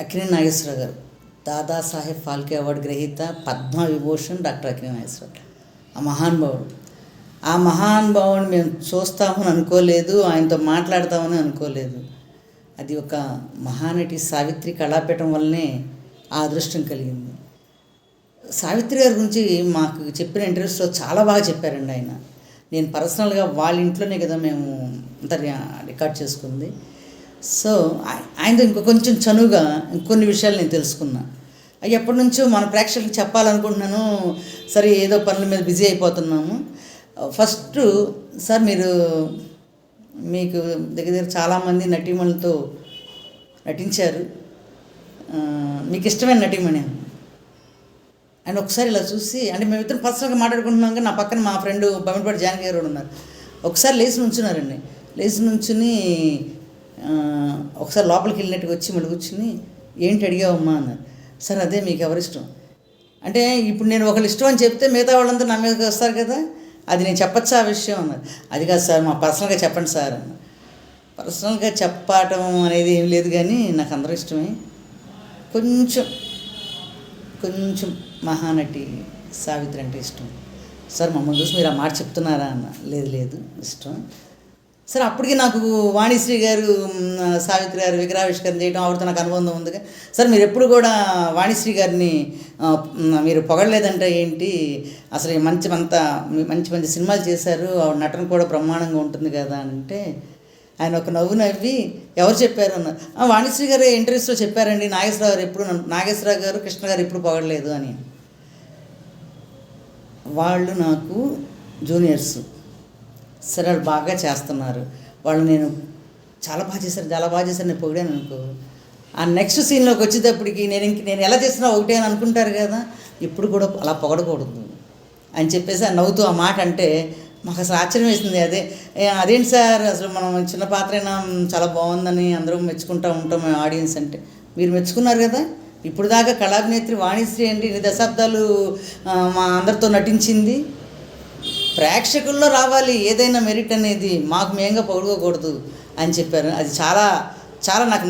అక్కినే నాగేశ్వరరావు గారు. దాదాసాహెబ్ ఫాల్కే అవార్డు గ్రహీత పద్మ విభూషణ్ డాక్టర్ అక్కినే నాగేశ్వరరావు ఆ మహానుభావుడు ఆ మహానుభావుని మేము చూస్తామని అనుకోలేదు ఆయనతో మాట్లాడతామని అనుకోలేదు. అది ఒక మహానటి సావిత్రి కళాపీఠం వల్లనే ఆ అదృష్టం కలిగింది. సావిత్రి గారి గురించి మాకు చెప్పిన ఇంటర్వ్యూస్లో చాలా బాగా చెప్పారండి ఆయన. నేను పర్సనల్గా వాళ్ళ ఇంట్లోనే కదా మేము అంతా రికార్డ్ చేసుకుంది. సో ఆయనతో ఇంకో కొంచెం చనువుగా ఇంకొన్ని విషయాలు నేను తెలుసుకున్నా. ఎప్పటి నుంచో మన ప్రేక్షకులకు చెప్పాలనుకుంటున్నాను. సరే ఏదో పనుల మీద బిజీ అయిపోతున్నాము. ఫస్ట్ సార్ మీరు మీకు దగ్గర దగ్గర చాలామంది నటీమణులతో నటించారు. మీకు ఇష్టమైన నటీమణి ఆయన ఒకసారి ఇలా చూసి అంటే మేమిద్దరం పర్సనల్గా మాట్లాడుకుంటున్నాం నా పక్కన మా ఫ్రెండ్ బమిడిపాటి జానకి గారు ఉన్నారు. ఒకసారి లేచి నుంచున్నారండి. లేచి నుంచుని ఒకసారి లోపలికి వెళ్ళినట్టుగా వచ్చి మళ్ళీ కూర్చుని ఏంటి అడిగావమ్మా? అన్నారు. సార్ అదే మీకు ఎవరిష్టం అంటే ఇప్పుడు నేను ఒకళ్ళు ఇష్టం అని చెప్తే మిగతా వాళ్ళంతా నా మీదకి వస్తారు కదా. అది నేను చెప్పచ్చా ఆ విషయం అన్నారు. అది కాదు సార్ మా పర్సనల్గా చెప్పండి సార్ అన్న పర్సనల్గా చెప్పటం అనేది ఏం లేదు కానీ నాకు అందరూ ఇష్టమే. కొంచెం కొంచెం మహానటి సావిత్రి అంటే ఇష్టం. సార్ మమ్మల్ని చూసి మీరు ఆ మాట చెప్తున్నారా? అన్న. లేదు లేదు ఇష్టం. సరే అప్పటికి నాకు వాణిశ్రీ గారు సావిత్రి గారు విగ్రహావిష్కరణ చేయడం ఆవిడతో నాకు అనుబంధం ఉంది. సార్ మీరు ఎప్పుడు కూడా వాణిశ్రీ గారిని మీరు పొగడలేదంటే ఏంటి? అసలు మంచి అంత మంచి మంచి సినిమాలు చేశారు ఆవిడ నటన కూడా బ్రహ్మాండంగా ఉంటుంది కదా అని అంటే ఆయన ఒక నవ్వు నవ్వి ఎవరు చెప్పారు? అన్నారు "ఆ, వాణిశ్రీ గారు ఇంటర్వ్యూస్లో చెప్పారండి నాగేశ్వరరావు గారు ఎప్పుడు నాగేశ్వరరావు గారు కృష్ణ గారు ఎప్పుడు పొగడలేదు అని. వాళ్ళు నాకు జూనియర్స్. సరే వాళ్ళు బాగా చేస్తున్నారు. వాళ్ళు నేను చాలా బాగా చేశారు చాలా బాగా చేశారు నేను పొగిడాను అనుకో. ఆ నెక్స్ట్ సీన్లోకి వచ్చేటప్పటికి నేను ఇంక నేను ఎలా చేసినా ఒకటే అని అనుకుంటారు కదా ఇప్పుడు కూడా అలా పొగడకూడదు అని చెప్పేసి ఆ నవ్వుతూ ఆ మాట అంటే మాకు అసలు ఆశ్చర్యం వేసింది. అదే అదేంటి సార్? అసలు మనం చిన్న పాత్ర అయినా చాలా బాగుందని అందరం మెచ్చుకుంటూ ఉంటాం ఆడియన్స్ అంటే. మీరు మెచ్చుకున్నారు కదా? ఇప్పుడు దాకా కళాభినేత్రి వాణిశ్రీ అండి ఇన్ని దశాబ్దాలు మా అందరితో నటించింది? ప్రేక్షకుల్లో రావాలి ఏదైనా మెరిట్ అనేది మాకు మేంగా పొగడుకోకూడదు అని చెప్పారు. అది చాలా చాలా నాకు